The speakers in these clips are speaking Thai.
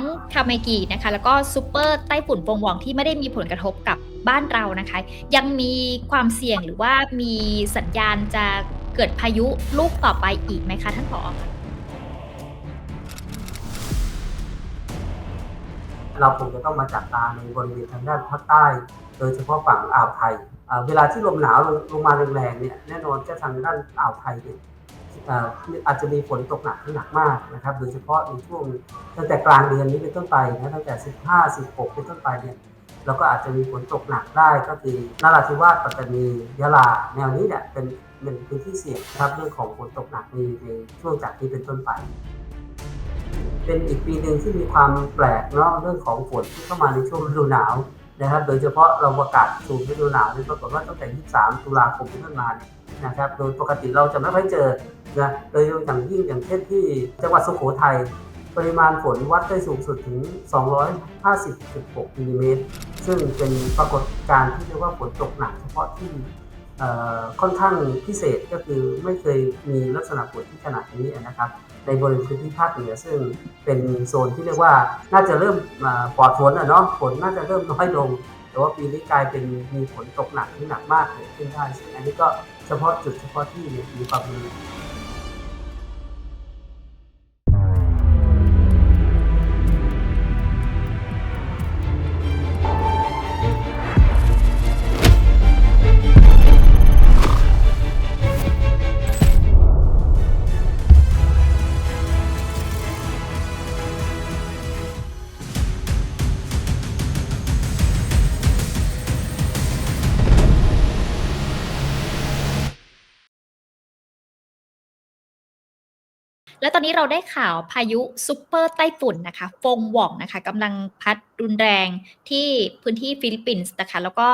งคาเมกินะคะ แล้วก็ซูเปอร์ไต้ฝุ่นวงวองที่ไม่ได้มีผลกระทบกับบ้านเรานะคะ ยังมีความเสี่ยงหรือว่ามีสัญญาณจะเกิดพายุลูกต่อไปอีกไหมคะท่านผอเราคงจะต้องมาจับตาในบริเวณทางด้านภาคใต้ โดยเฉพาะฝั่งอ่าวไทย เวลาที่ลมหนาวลงลงมาแรงๆเนี่ยแน่นอนจะทางด้านอ่าวไทยเนี่ย อาจจะมีฝนตกหนักถึงหนักมากนะครับโดยเฉพาะในช่วงตั้งแต่กลางเดือนนี้เป็นต้นไปนะตั้งแต่ 15 16 เป็นต้นไปเนี่ยเราก็อาจจะมีฝนตกหนักได้ก็คือนราธิวาสปัตตานียะลาแนวนี้เนี่ยเป็นเป็นพื้นที่เสี่ยงนะครับเรื่องของฝนตกหนักในในช่วงจากนี้เป็นต้นไป เป็นอีกปีหนึ่งที่มีความแปลกเนาะเรื่องของฝนที่เข้ามาในช่วงฤดูหนาวนะครับโดยเฉพาะเราประกาศสู่ฤดูหนาวนี่ปรากฏว่าตั้งแต่ 23 ตุลาคมเป็นต้นมาเนี่ยนะครับโดยปกติเราจะไม่ค่อยเจอ นะโดยอย่างยิ่งอย่างเช่นที่จังหวัดสุโขทัยปริมาณฝนวัดได้สูงสุดถึง 250.6มิลลิเมตร ซึ่งเป็นปรากฏการณ์ที่เรียกว่าฝนตกหนักเฉพาะที่ค่อนข้างพิเศษก็คือไม่เคยมีลักษณะฝนที่ขนาดนี้นะครับ ในบริเวณพื้นที่ภาคเหนือซึ่งเป็นโซนที่เรียกว่าน่าจะเริ่มปลอดฝนอะเนาะฝนน่าจะเริ่มน้อยลง แต่ว่าปีนี้กลายเป็นมีฝนตกหนักที่หนักมากเกิดขึ้นได้ซึ่งอันนี้ก็เฉพาะจุดเฉพาะที่มีความรุนแรง และตอนนี้เราได้ข่าวพายุซุปเปอร์ไต้ฝุ่นนะคะ ฟงหว่องนะคะกำลังพัดรุนแรงที่พื้นที่ฟิลิปปินส์นะคะ แล้วก็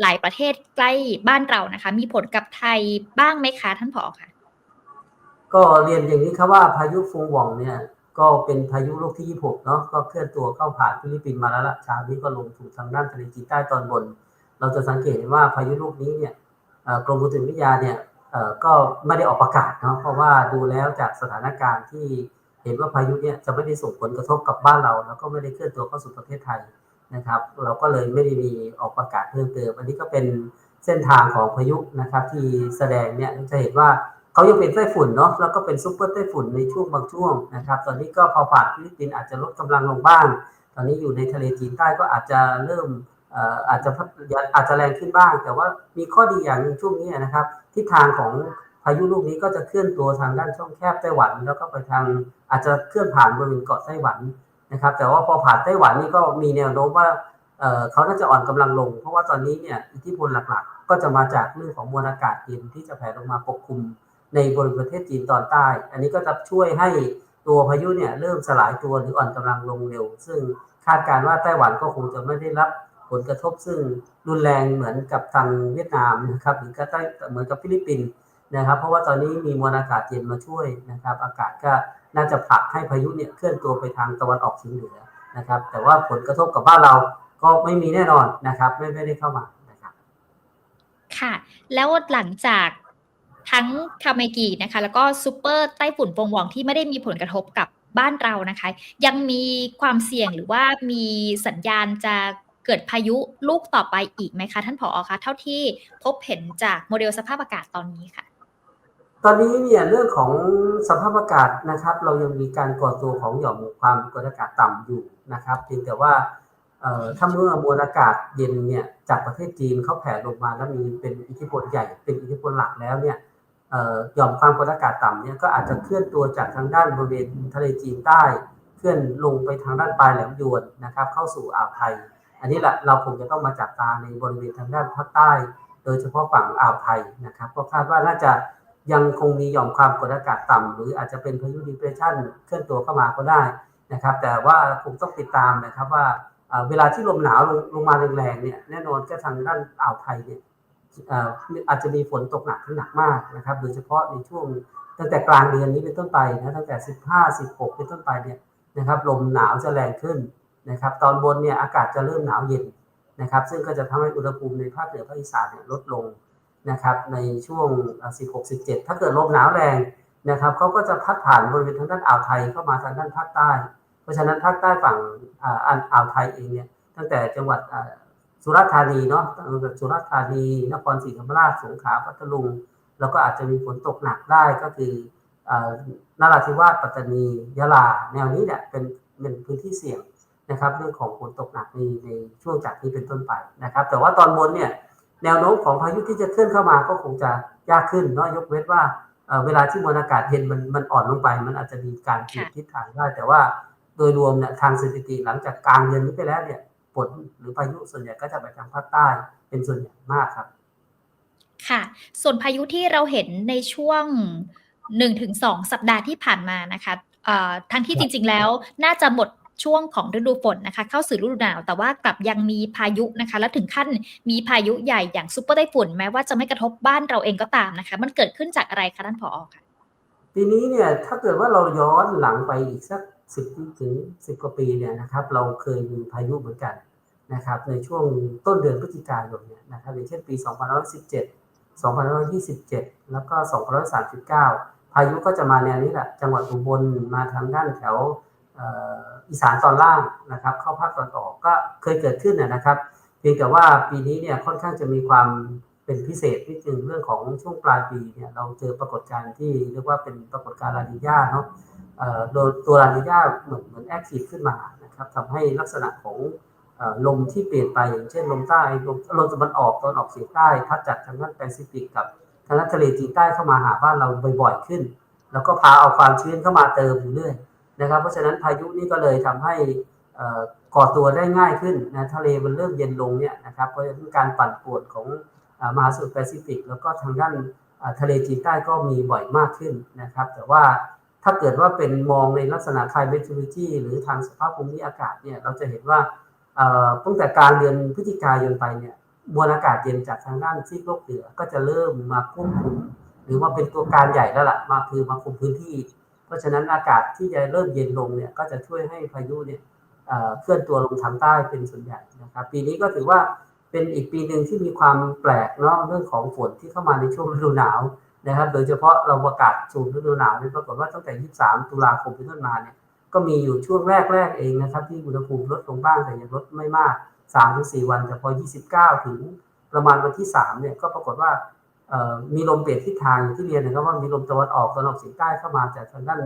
หลายประเทศใกล้บ้านเรานะคะ มีผลกับไทยบ้างไหมคะท่านผอคะก็เรียนอย่างนี้ครับว่าพายุฟงหว่องเนี่ยก็เป็นพายุลูกที่ 26 เนาะก็เคลื่อนตัวเข้าผ่านฟิลิปปินส์มาแล้วล่ะเช้านี้ก็ลงสู่ทางด้านทะเลจีนใต้ตอนบน เราจะสังเกตเห็นว่าพายุลูกนี้เนี่ยกรมอุตุนิยมวิทยาเนี่ย ก็ไม่ได้ออกประกาศเนาะเพราะว่าดูแล้วจากสถานการณ์ที่เห็นว่าพายุเนี่ยจะไม่ได้ส่งผลกระทบกับบ้านเรา แล้วก็ไม่ได้เคลื่อนตัวเข้าสู่ประเทศไทยนะครับ เราก็เลยไม่ได้มีออกประกาศเพิ่มเติม อันนี้ก็เป็นเส้นทางของพายุนะครับที่แสดงเนี่ยจะเห็นว่าเขายังเป็นไต้ฝุ่นเนาะแล้วก็เป็นซุปเปอร์ไต้ฝุ่นในช่วงบางช่วงนะครับ ตอนนี้ก็พอผ่านฟิลิปปินส์อาจจะลดกำลังลงบ้าง ตอนนี้อยู่ในทะเลจีนใต้ก็อาจจะเริ่ม อาจจะอาจจะแรงขึ้นบ้าง แต่ว่ามีข้อดีอย่างนึงช่วงนี้นะครับทิศทางของพายุลูกนี้ก็จะเคลื่อนตัวทางด้านช่องแคบไต้หวัน แล้วก็ไปทางอาจจะเคลื่อนผ่านบริเวณเกาะไต้หวันนะครับ แต่ว่าพอผ่านไต้หวันนี่ก็มีแนวโน้มว่าเอ่อเขาน่าจะอ่อนกำลังลง เพราะว่าตอนนี้เนี่ยอิทธิพลหลักๆ ก็จะมาจากเรื่องของมวลอากาศเย็นที่จะแผ่ลงมาปกคลุมในบริเวณประเทศจีนตอนใต้ อันนี้ก็จะช่วยให้ตัวพายุเนี่ยเริ่มสลายตัวหรืออ่อนกำลังลงเร็ว ซึ่งคาดการณ์ว่าไต้หวันก็คงจะไม่ได้รับ ผลกระทบซึ่งรุนแรงเหมือนกับทางเวียดนามนะครับหรือก็ใต้เหมือนกับฟิลิปปินส์นะครับ เพราะว่าตอนนี้มีมวลอากาศเย็นมาช่วยนะครับ อากาศก็น่าจะผลักให้พายุเนี่ยเคลื่อนตัวไปทางตะวันออกเฉียงเหนือนะครับ แต่ว่าผลกระทบกับบ้านเราก็ไม่มีแน่นอนนะครับ ไม่ไม่ได้เข้ามานะครับค่ะ แล้วหลังจากทั้งคาเมกินะคะ แล้วก็ซูเปอร์ไต้ฝุ่นฟงหว่องที่ไม่ได้มีผลกระทบกับบ้านเรานะคะ ยังมีความเสี่ยงหรือว่ามีสัญญาณจะ เกิดพายุลูกต่อไปอีกไหมคะ ท่านผอคะเท่าที่พบเห็นจากโมเดลสภาพอากาศตอนนี้ค่ะ ตอนนี้เนี่ยเรื่องของสภาพอากาศนะครับ เรายังมีการก่อตัวของหย่อมความกดอากาศต่ำอยู่นะครับเพียงแต่ว่าถ้าเมื่อมวลอากาศเย็นเนี่ยจากประเทศจีนเขาแผ่ลงมาแล้วมีเป็นอิทธิพลใหญ่เป็นอิทธิพลหลักแล้วเนี่ยหย่อมความกดอากาศต่ำเนี่ยก็อาจจะเคลื่อนตัวจากทางด้านบริเวณทะเลจีนใต้ เคลื่อนลงไปทางด้านปลายแหลมยวนนะครับเข้าสู่อ่าวไทย อันนี้แหละเราคงจะต้องมาจับตาในบริเวณทางด้านภาคใต้ โดยเฉพาะฝั่งอ่าวไทยนะครับก็คาดว่าน่าจะยังคงมีหย่อมความกดอากาศต่ำหรืออาจจะเป็นพายุดีเพรสชันเคลื่อนตัวเข้ามาก็ได้นะครับ แต่ว่าคงต้องติดตามนะครับว่าเวลาที่ลมหนาวลงลงมาแรงๆเนี่ยแน่นอนก็ทางด้านอ่าวไทยเนี่ยเอ่ออาจจะมีฝนตกหนักถึงหนักมากนะครับ โดยเฉพาะในช่วงตั้งแต่กลางเดือนนี้เป็นต้นไปนะตั้งแต่ 15 16 เป็นต้นไปเนี่ยนะครับลมหนาวจะแรงขึ้น นะครับตอนบนเนี่ยอากาศจะเริ่มหนาวเย็นนะครับซึ่งก็จะทำให้อุณหภูมิในภาคเหนือภาคอีสานเนี่ยลดลงนะครับในช่วง 16 17 ถ้าเกิดลมหนาวแรงนะครับเขาก็จะพัดผ่านบริเวณทางด้านอ่าวไทยเข้ามาทางด้านภาคใต้ เพราะฉะนั้นภาคใต้ฝั่งอ่าวไทยเองเนี่ยตั้งแต่จังหวัดสุราษฎร์ธานีเนาะตั้งแต่สุราษฎร์ธานี นครศรีธรรมราช สงขลา พัทลุง แล้วก็อาจจะมีฝนตกหนักได้ก็คืออนราธิวาส ปัตตานี ยะลา แนวนี้เนี่ยเป็นเป็นพื้นที่เสี่ยง นะครับเรื่องของฝนตกหนักในในช่วงจากนี้เป็นต้นไปนะครับ แต่ว่าตอนบนเนี่ยแนวโน้มของพายุที่จะเคลื่อนเข้ามาก็คงจะยากขึ้นเนาะยกเว้นว่าเอ่อเวลาที่มวลอากาศเย็นมันมันอ่อนลงไป มันอาจจะมีการเปลี่ยนทิศทางได้แต่ว่าโดยรวมเนี่ยทางสถิติหลังจากกลางเดือนนี้ไปแล้วเนี่ยฝนหรือพายุส่วนใหญ่ก็จะไปทางภาคใต้เป็นส่วนใหญ่มากครับ ค่ะ ส่วนพายุที่เราเห็นในช่วง1-2 สัปดาห์ที่ผ่านมานะคะเอ่อทั้งที่คจรับริง ๆ แล้วน่าจะหมด ช่วงของฤดูฝนนะคะเข้าสู่ฤดูหนาว แต่ว่ากลับยังมีพายุนะคะ และถึงขั้นมีพายุใหญ่อย่างซุปเปอร์ไต้ฝุ่นแม้ว่าจะไม่กระทบบ้านเราเองก็ตามนะคะ มันเกิดขึ้นจากอะไรคะท่านผอค่ะปีนี้เนี่ยถ้าเกิดว่าเราย้อนหลังไปอีกสักสิบถึงสิบกว่าปีเนี่ยนะครับเราเคยมีพายุเหมือนกันนะครับในช่วงต้นเดือนพฤศจิกายนเนี่ยนะครับอย่างเช่นปี 2517 2527 แล้วก็ 2539 พายุก็จะมาแนวนี้แหละจังหวัดอุบลมาทางด้านแถว อีสานตอนล่างนะครับเข้าภาคตอนออกก็เคยเกิดขึ้นนะครับ เพียงแต่ว่าปีนี้เนี่ยค่อนข้างจะมีความเป็นพิเศษนิดนึงเรื่องของช่วงปลายปีเนี่ยเราเจอปรากฏการณ์ที่เรียกว่าเป็นปรากฏการณ์ลานิญาเนาะโดยตัวลานิญาเหมือนเหมือนแอคทีฟขึ้นมานะครับทำให้ลักษณะของลมที่เปลี่ยนไปอย่างเช่นลมใต้ลมลมตะวันออกตอนออกเฉียงใต้พัดจากทางด้านแปซิฟิกกับทางด้านทะเลจีนใต้เข้ามาหาบ้านเราบ่อยๆขึ้น แล้วก็พาเอาความชื้นเข้ามาเติมอยู่เรื่อย นะครับ เพราะฉะนั้นพายุนี่ก็เลยทำให้เอ่อก่อตัวได้ง่ายขึ้นนะทะเลมันเริ่มเย็นลงเนี่ยนะครับเพราะฉะนั้นการปั่นป่วนของอมหาสมุทรแปซิฟิก แล้วก็ทางด้านทะเลจีนใต้ก็มีบ่อยมากขึ้นนะครับ แต่ว่าถ้าเกิดว่าเป็นมองในลักษณะ climatology หรือทางสภาพภูมิอากาศเนี่ยเราจะเห็นว่าตั้งแต่กลารเดือนพฤศจิกายนไปเนี่ยมวลอากาศเย็นจากทางด้านซีกโลกเหนือก็จะเริ่มมาควบคุม หรือว่าเป็นตัวการใหญ่แล้วล่ะมาคือมาคุมพื้นที่ ราะฉะนั้นอากาศที่จะเริ่มเย็นลงเนี่ยก็จะช่วยให้พายุเนี่ยเคลื่อนตัวลงทางใต้เป็นส่วนใหญ่นะครับ ปีนี้ก็ถือว่าเป็นอีกปีหนึ่งที่มีความแปลกเนาะเรื่องของฝนที่เข้ามาในช่วงฤดูหนาวนะครับ โดยเฉพาะเราประกาศสู่ฤดูหนาวเนี่ยปรากฏว่าตั้งแต่ 23 ตุลาคมเป็นต้นมาเนี่ยก็มีอยู่ช่วงแรกๆเองนะครับ ที่อุณหภูมิลดลงบ้างแต่ยังลดไม่มาก 3-4 วันแต่พอ 29 ถึงประมาณวันที่ 3 เนี่ยก็ปรากฏว่า มีลมเปลี่ยนทิศทางที่เรียนนะครับว่ามีลมตะวันออกตะวันออกเฉียงใต้เข้ามาจากทางด้าน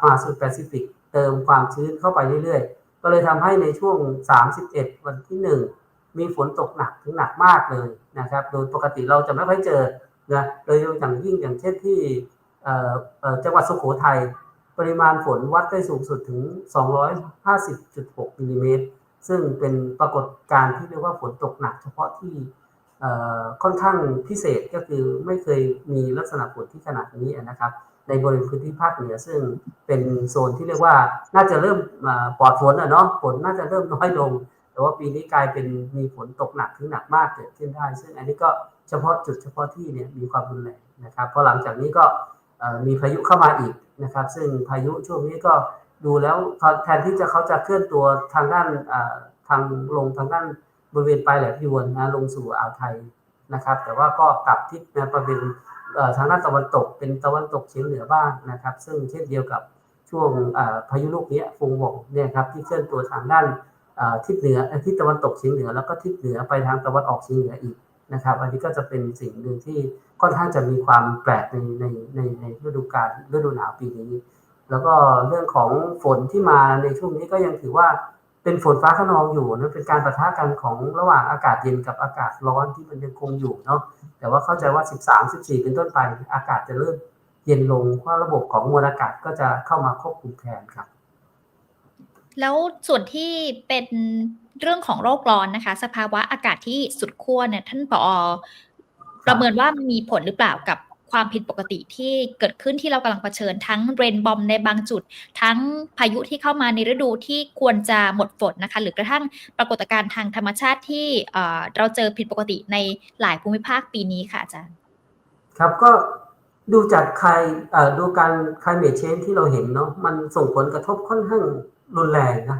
มหาสมุทรแปซิฟิกเติมความชื้นเข้าไปเรื่อยๆ ก็เลยทำให้ในช่วง 31 วันที่ 1 มีฝนตกหนักถึงหนักมากเลยนะครับ โดยปกติเราจะไม่ค่อยเจอนะโดยอย่างยิ่งอย่างเช่นที่จังหวัดสุโขทัยปริมาณฝนวัดได้สูงสุดถึง 250.6มิลลิเมตรซึ่งเป็นปรากฏการณ์ที่เรียกว่าฝนตกหนักเฉพาะที่ ค่อนข้างพิเศษก็คือไม่เคยมีลักษณะฝนที่ขนาดนี้นะครับ ในบริเวณพื้นที่ภาคเหนือซึ่งเป็นโซนที่เรียกว่าน่าจะเริ่มปลอดฝนอะเนาะฝนน่าจะเริ่มน้อยลง แต่ว่าปีนี้กลายเป็นมีฝนตกหนักถึงหนักมากเกิดขึ้นได้ ซึ่งอันนี้ก็เฉพาะจุดเฉพาะที่เนี่ยมีความรุนแรงนะครับพราะหลังจากนี้ก็มีพายุเข้ามาอีกนะครับ ซึ่งพายุช่วงนี้ก็ดูแล้วแทนที่จะเขาจะเคลื่อนตัวทางด้านทางลงทางด้าน บริเวณปลายแหลมยวนนะลงสู่อ่าวไทยนะครับ แต่ว่าก็กลับทิศนะบริเวณทางด้านตะวันตกเป็นตะวันตกเฉียงเหนือบ้างนะครับ ซึ่งเช่นเดียวกับช่วงพายุลูกนี้ฟงหวงเนี่ยครับที่เคลื่อนตัวทางด้านทิศเหนือเอ่อทิศตะวันตกเฉียงเหนือแล้วก็ทิศเหนือไปทางตะวันออกเฉียงเหนืออีกนะครับ อันนี้ก็จะเป็นสิ่งหนึ่งที่ค่อนข้างจะมีความแปลกในในในในฤดูกาลฤดูหนาวปีนี้ แล้วก็เรื่องของฝนที่มาในช่วงนี้ก็ยังถือว่า เป็นฝนฟ้าขนองอยู่นะเป็นการประทะกันของระหว่างอากาศเย็นกับอากาศร้อนที่มันยังคงอยู่เนาะแต่ว่าเข้าใจว่า 13 14 เป็นต้นไป อากาศจะเริ่มเย็นลงเพราะระบบของมวลอากาศก็จะเข้ามาควบคุมแทนครับ แล้วส่วนที่เป็นเรื่องของโรคร้อนนะคะ สภาวะอากาศที่สุดขั้วเนี่ยท่านผอประเมินว่ามีผลหรือเปล่ากับ ความผิดปกติที่เกิดขึ้นที่เรากำลังเผชิญทั้งเรนบอมในบางจุด ทั้งพายุที่เข้ามาในฤดูที่ควรจะหมดฝนนะคะ หรือกระทั่งปรากฏการณ์ทางธรรมชาติที่เราเจอผิดปกติในหลายภูมิภาคปีนี้ค่ะอาจารย์ ครับก็ดูจากใครดูการ climate change ที่เราเห็นเนาะมันส่งผลกระทบค่อนข้างรุนแรงนะ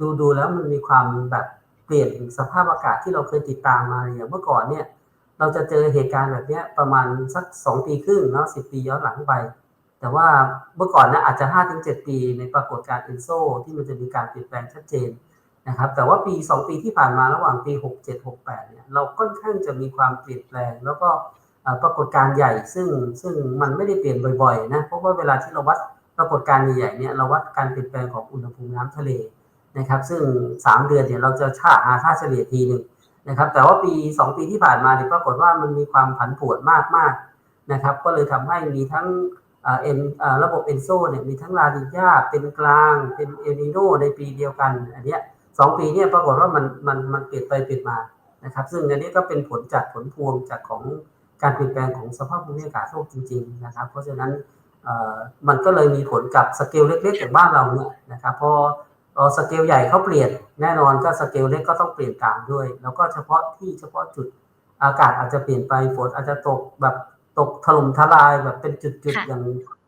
ดูดูแล้วมันมีความแบบเปลี่ยนสภาพอากาศที่เราเคยติดตามมาอย่างเมื่อก่อนเนี่ย เราจะเจอเหตุการณ์แบบนี้ประมาณสักสองปีครึ่งเนาะสิปีย้อนหลังไป แต่ว่าเมื่อก่อนนะอาจจะ5-7ปีในปรากฏการณ์เอนโซที่มันจะมีการเปลี่ยนแปลงชัดเจนนะครับแต่ว่าปี 2 ปีที่ผ่านมาระหว่างปี 67-68เนี่ยเราค่อนข้างจะมีความเปลี่ยนแปลง แล้วก็ปรากฏการณ์ใหญ่ซึ่งซึ่งมันไม่ได้เปลี่ยนบ่อยๆนะเพราะว่าเวลาที่เราวัดปรากฏการณ์ใหญ่ๆเนี่ยเราวัดการเปลี่ยนแปลงของอุณหภูมิน้ำทะเลนะครับซึ่ง 3 เดือนเนี่ยเราจะค่าหาค่าเฉลี่ยทีหนึ่ง นะครับแต่ว่าปี 2 ปีที่ผ่านมาเนี่ยปรากฏว่ามันมีความผันผวนมากๆนะครับ ก็เลยทำให้มีทั้งเอ็นระบบเอนโซเนี่ยมีทั้งลาดิญาเป็นกลางเป็นเอลนิโนในปีเดียวกันอันเนี้ยสองปีเนี่ยปรากฏว่ามันมันมันเปลี่ยนไปเปลี่ยนมานะครับ ซึ่งอันนี้ก็เป็นผลจากผลพวงจากของการเปลี่ยนแปลงของสภาพภูมิอากาศโลกจริง ๆ นะครับ เพราะฉะนั้นมันก็เลยมีผลกับสเกลเล็กๆอย่างบ้านเราเนี่ยนะครับพอ สเกลใหญ่เขาเปลี่ยนแน่นอนก็สเกลเล็กก็ต้องเปลี่ยนตามด้วย แล้วก็เฉพาะที่เฉพาะจุดอากาศอาจจะเปลี่ยนไปฝนอาจจะตกแบบตกถล่มทลายแบบเป็นจุดค่ะๆอย่าง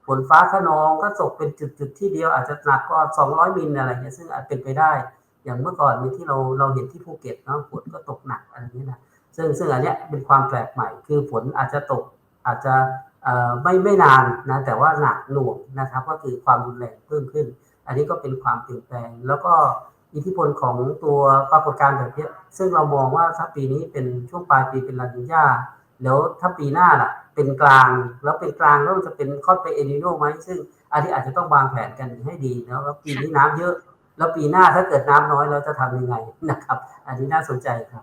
ฝนฟ้าขนองก็ตกเป็นจุดๆที่เดียวอาจจะหนักก็ 200 มิลอะไรเงี้ยซึ่งอาจเป็นไปได้ อย่างเมื่อก่อนมีที่เราเราเห็นที่ภูเก็ตเนาะฝนก็ตกหนักอะไรเงี้ยนะซึ่งซึ่งอันเนี้ยเป็นความแปลกใหม่ คือฝนอาจจะตกอาจจะเอ่อไม่ไม่นานนะแต่ว่าหนักหน่วงนะครับ ก็คือความรุนแรงเพิ่มขึ้น อันนี้ก็เป็นความเปลี่ยนแปลง แล้วก็อิทธิพลของตัวปรากฏการณ์แบบนี้ซึ่งเรามองว่าถ้าปีนี้เป็นช่วงปลายปีเป็นลานิญาแล้วถ้าปีหน้าล่ะ เป็นกลางแล้วเป็นกลางแล้วมันจะเป็นคอนไปเอลิโนไหมซึ่งอันนี้อาจจะต้องวางแผนกันให้ดีนะแล้วปีนี้น้ำเยอะ แล้วปีหน้าถ้าเกิดน้ำน้อยเราจะทำยังไงนะครับ อันนี้น่าสนใจครับ